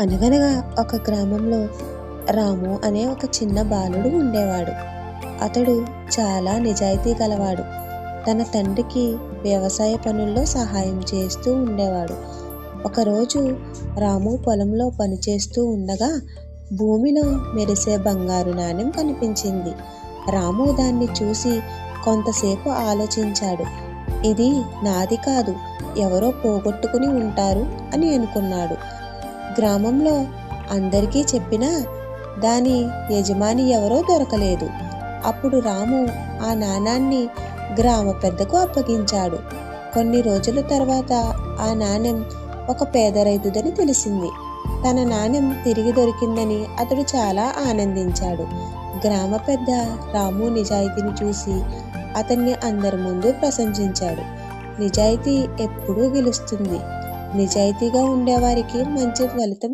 అనగనగా ఒక గ్రామంలో రాము అనే ఒక చిన్న బాలుడు ఉండేవాడు. అతడు చాలా నిజాయితీ గలవాడు. తన తండ్రికి వ్యవసాయ పనుల్లో సహాయం చేస్తూ ఉండేవాడు. ఒకరోజు రాము పొలంలో పనిచేస్తూ ఉండగా భూమిలో మెరిసే బంగారు నాణ్యం కనిపించింది. రాము దాన్ని చూసి కొంతసేపు ఆలోచించాడు. ఇది నాది కాదు ఎవరో పోగొట్టుకుని ఉంటారు అని అనుకున్నాడు. గ్రామంలో అందరికీ చెప్పినా దాని యజమాని ఎవరో దొరకలేదు. అప్పుడు రాము ఆ నాణాన్ని గ్రామ పెద్దకు అప్పగించాడు. కొన్ని రోజుల తర్వాత ఆ నాణెం ఒక పేద రైతుదని తెలిసింది. తన నాణెం తిరిగి దొరికిందని అతడు చాలా ఆనందించాడు. గ్రామ పెద్ద రాము నిజాయితీని చూసి అతన్ని అందరి ముందు ప్రశంసించాడు. నిజాయితీ ఎప్పుడూ గెలుస్తుంది. నిజాయితీగా ఉండేవారికి మంచి ఫలితం